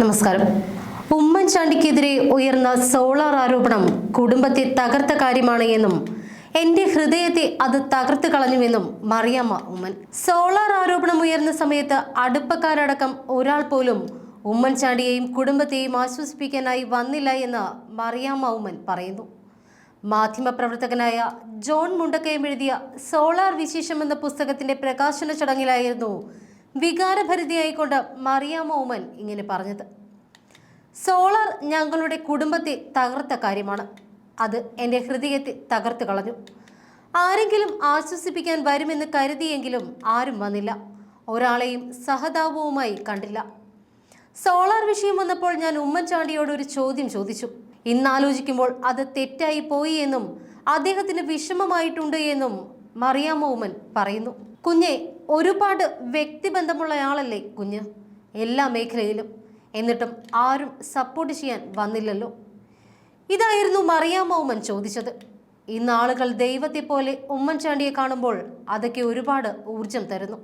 നമസ്കാരം. ഉമ്മൻചാണ്ടിക്കെതിരെ ഉയർന്ന സോളാർ ആരോപണം കുടുംബത്തെ തകർത്ത കാര്യമാണ് എന്നും എന്റെ ഹൃദയത്തെ അത് തകർത്ത് കളഞ്ഞുവെന്നും മറിയാമ്മ ഉമ്മൻ. സോളാർ ആരോപണം ഉയർന്ന സമയത്ത് അടുപ്പക്കാരടക്കം ഒരാൾ പോലും ഉമ്മൻചാണ്ടിയെയും കുടുംബത്തെയും ആശ്വസിപ്പിക്കാനായി വന്നില്ല എന്ന് മറിയാമ്മ ഉമ്മൻ പറയുന്നു. മാധ്യമപ്രവർത്തകനായ ജോൺ മുണ്ടക്കയം എഴുതിയ സോളാർ വിശേഷം എന്ന പുസ്തകത്തിന്റെ പ്രകാശന ചടങ്ങിലായിരുന്നു വികാരഭരിതയായിക്കൊണ്ട് മറിയാമ ഉമൻ ഇങ്ങനെ പറഞ്ഞത്. സോളാർ ഞങ്ങളുടെ കുടുംബത്തെ തകർത്ത കാര്യമാണ്. അത് എന്റെ ഹൃദയത്തെ തകർത്ത് കളഞ്ഞു. ആരെങ്കിലും ആശ്വസിപ്പിക്കാൻ വരുമെന്ന് കരുതിയെങ്കിലും ആരും വന്നില്ല. ഒരാളെയും സഹതാപവുമായി കണ്ടില്ല. സോളാർ വിഷയം വന്നപ്പോൾ ഞാൻ ഉമ്മൻചാണ്ടിയോട് ഒരു ചോദ്യം ചോദിച്ചു. ഇന്നാലോചിക്കുമ്പോൾ അത് തെറ്റായി പോയി എന്നും അദ്ദേഹത്തിന് വിഷമമായിട്ടുണ്ട് എന്നും മറിയാമ്മ മോമൻ പറയുന്നു. കുഞ്ഞെ ഒരുപാട് വ്യക്തിബന്ധമുള്ള ആളല്ലേ കുഞ്ഞ്? എല്ലാ മേഖലയിലും. എന്നിട്ടും ആരും സപ്പോർട്ട് ചെയ്യാൻ വന്നില്ലല്ലോ. ഇതായിരുന്നു മറിയാമ്മ മോമൻ ചോദിച്ചത്. ഇന്ന് ആളുകൾ ദൈവത്തെ പോലെ ഉമ്മൻചാണ്ടിയെ കാണുമ്പോൾ അതൊക്കെ ഒരുപാട് ഊർജം തരുന്നു.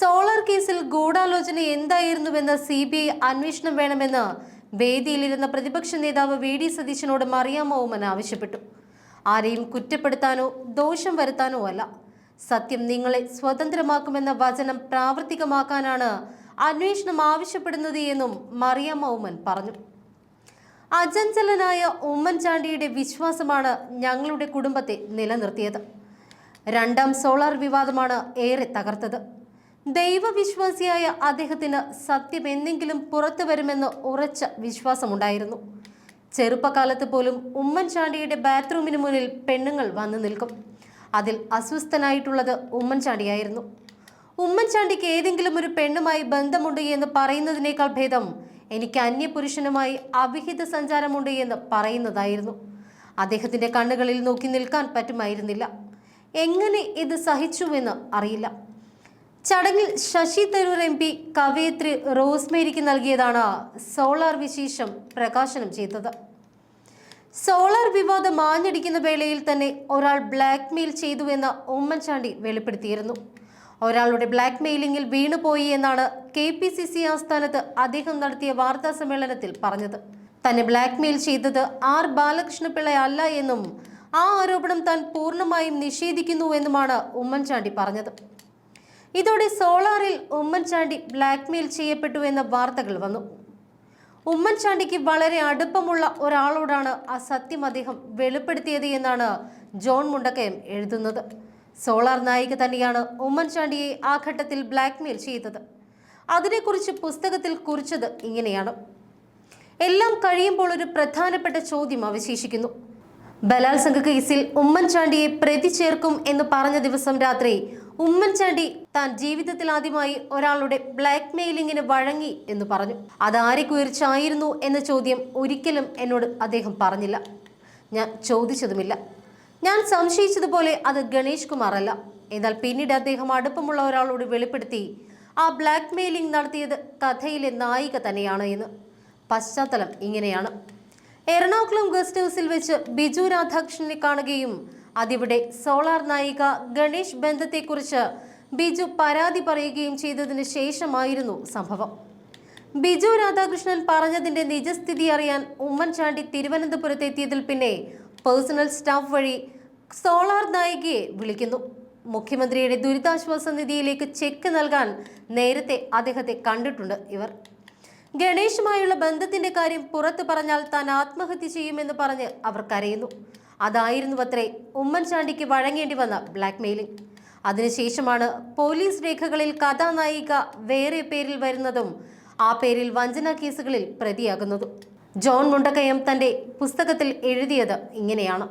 സോളാർ കേസിൽ ഗൂഢാലോചന എന്തായിരുന്നുവെന്ന് സി ബി ഐ അന്വേഷണം വേണമെന്ന് വേദിയിലിരുന്ന പ്രതിപക്ഷ നേതാവ് വി ഡി സതീശനോട് മറിയാമോമൻ ആവശ്യപ്പെട്ടു. ആരെയും കുറ്റപ്പെടുത്താനോ ദോഷം വരുത്താനോ അല്ല. സത്യം നിങ്ങളെ സ്വതന്ത്രമാക്കുമെന്ന വചനം പ്രാവർത്തികമാക്കാനാണ് അന്വേഷണം ആവശ്യപ്പെടുന്നത് എന്നും മറിയമ്മ ഉമ്മൻ പറഞ്ഞു. അചഞ്ചലനായ ഉമ്മൻചാണ്ടിയുടെ വിശ്വാസമാണ് ഞങ്ങളുടെ കുടുംബത്തെ നിലനിർത്തിയത്. രണ്ടാം സോളാർ വിവാദമാണ് ഏറെ തകർത്തത്. ദൈവവിശ്വാസിയായ അദ്ദേഹത്തിന് സത്യം എന്തെങ്കിലും പുറത്തു വരുമെന്ന് ഉറച്ച വിശ്വാസമുണ്ടായിരുന്നു. ചെറുപ്പകാലത്ത് പോലും ഉമ്മൻചാണ്ടിയുടെ ബാത്റൂമിന് മുന്നിൽ പെണ്ണുങ്ങൾ വന്നു നിൽക്കും. അതിൽ അസ്വസ്ഥനായിട്ടുള്ളത് ഉമ്മൻചാണ്ടിയായിരുന്നു. ഉമ്മൻചാണ്ടിക്ക് ഏതെങ്കിലും ഒരു പെണ്ണുമായി ബന്ധമുണ്ട് എന്ന് പറയുന്നതിനേക്കാൾ ഭേദം എനിക്ക് അന്യപുരുഷനുമായി അവിഹിത സഞ്ചാരമുണ്ട് എന്ന് പറയുന്നതായിരുന്നു. അദ്ദേഹത്തിന്റെ കണ്ണുകളിൽ നോക്കി നിൽക്കാൻ പറ്റുമായിരുന്നില്ല. എങ്ങനെ ഇത് സഹിച്ചുവെന്ന് അറിയില്ല. ചടങ്ങിൽ ശശി തരൂർ എം പി കവയത്രി റോസ്മേരിക്ക് നൽകിയതാണ് സോളാർ വിശേഷം പ്രകാശനം ചെയ്തത്. സോളാർ വിവാദം മാഞ്ഞടിക്കുന്ന വേളയിൽ തന്നെ ഒരാൾ ബ്ലാക്ക് മെയിൽ ചെയ്തുവെന്ന് ഉമ്മൻചാണ്ടി വെളിപ്പെടുത്തിയിരുന്നു. ഒരാളുടെ ബ്ലാക്ക് മെയിലിംഗിൽ വീണുപോയി എന്നാണ് കെ പി സി സി ആസ്ഥാനത്ത് അദ്ദേഹം നടത്തിയ വാർത്താ സമ്മേളനത്തിൽ പറഞ്ഞത്. തന്നെ ബ്ലാക്ക് മെയിൽ ചെയ്തത് ആർ ബാലകൃഷ്ണപിള്ള അല്ല എന്നും ആ ആരോപണം താൻ പൂർണമായും നിഷേധിക്കുന്നുവെന്നുമാണ് ഉമ്മൻചാണ്ടി പറഞ്ഞത്. ഇതോടെ സോളാറിൽ ഉമ്മൻചാണ്ടി ബ്ലാക്ക്മെയിൽ ചെയ്യപ്പെട്ടു എന്ന വാർത്തകൾ വന്നു. ഉമ്മൻചാണ്ടിക്ക് വളരെ അടുപ്പമുള്ള ഒരാളോടാണ് ആ സത്യം അദ്ദേഹം വെളിപ്പെടുത്തിയത് എന്നാണ് ജോൺ മുണ്ടക്കയം എഴുതുന്നത്. സോളാർ നായിക തന്നെയാണ് ഉമ്മൻചാണ്ടിയെ ആ ഘട്ടത്തിൽ ബ്ലാക്ക്മെയിൽ ചെയ്തത്. അതിനെക്കുറിച്ച് പുസ്തകത്തിൽ കുറിച്ചത് ഇങ്ങനെയാണ്. എല്ലാം കഴിയുമ്പോൾ ഒരു പ്രധാനപ്പെട്ട ചോദ്യം അവശേഷിക്കുന്നു. ബലാത്സംഗ കേസിൽ ഉമ്മൻചാണ്ടിയെ പ്രതി ചേർക്കും എന്ന് പറഞ്ഞ ദിവസം രാത്രി ഉമ്മൻചാണ്ടി താൻ ജീവിതത്തിൽ ആദ്യമായി ഒരാളുടെ ബ്ലാക്ക് മെയിലിങ്ങിന് വഴങ്ങി എന്ന് പറഞ്ഞു. അതാരെ കുയർച്ചായിരുന്നു എന്ന ചോദ്യം ഒരിക്കലും എന്നോട് അദ്ദേഹം പറഞ്ഞില്ല. ഞാൻ ചോദിച്ചതുമില്ല. ഞാൻ സംശയിച്ചതുപോലെ അത് ഗണേഷ് കുമാർ അല്ല എന്നാൽ പിന്നീട് അദ്ദേഹം അടുപ്പമുള്ള ഒരാളോട് വെളിപ്പെടുത്തി ആ ബ്ലാക്ക് മെയിലിംഗ് നടത്തിയത് കഥയിലെ നായിക തന്നെയാണ് എന്ന്. പശ്ചാത്തലം ഇങ്ങനെയാണ്. എറണാകുളം ഗസ്റ്റ് ഹൗസിൽ വെച്ച് ബിജു രാധാകൃഷ്ണനെ കാണുകയും അതിവിടെ സോളാർ നായിക ഗണേഷ് ബന്ധത്തെക്കുറിച്ച് ബിജു പരാതി പറയുകയും ചെയ്തതിന് ശേഷമായിരുന്നു സംഭവം. ബിജു രാധാകൃഷ്ണൻ പറഞ്ഞതിന്റെ നിജസ്ഥിതി അറിയാൻ ഉമ്മൻചാണ്ടി തിരുവനന്തപുരത്ത് എത്തിയതിൽ പിന്നെ പേഴ്സണൽ സ്റ്റാഫ് വഴി സോളാർ നായികയെ വിളിക്കുന്നു. മുഖ്യമന്ത്രിയുടെ ദുരിതാശ്വാസ നിധിയിലേക്ക് ചെക്ക് നൽകാൻ നേരത്തെ അദ്ദേഹത്തെ കണ്ടിട്ടുണ്ട് ഇവർ. ഗണേഷുമായുള്ള ബന്ധത്തിന്റെ കാര്യം പുറത്തു പറഞ്ഞാൽ താൻ ആത്മഹത്യ ചെയ്യുമെന്ന് പറഞ്ഞ് അവർ കരയുന്നു. അതായിരുന്നു അത്രേ ഉമ്മൻചാണ്ടിക്ക് വഴങ്ങേണ്ടി വന്ന ബ്ലാക്ക് മെയിലിംഗ് അതിനുശേഷമാണ് പോലീസ് രേഖകളിൽ കഥാനായിക വേറെ പേരിൽ വരുന്നതും ആ പേരിൽ വഞ്ചന കേസുകളിൽ പ്രതിയാകുന്നതും. ജോൺ മുണ്ടക്കയം തന്റെ പുസ്തകത്തിൽ എഴുതിയത് ഇങ്ങനെയാണ്.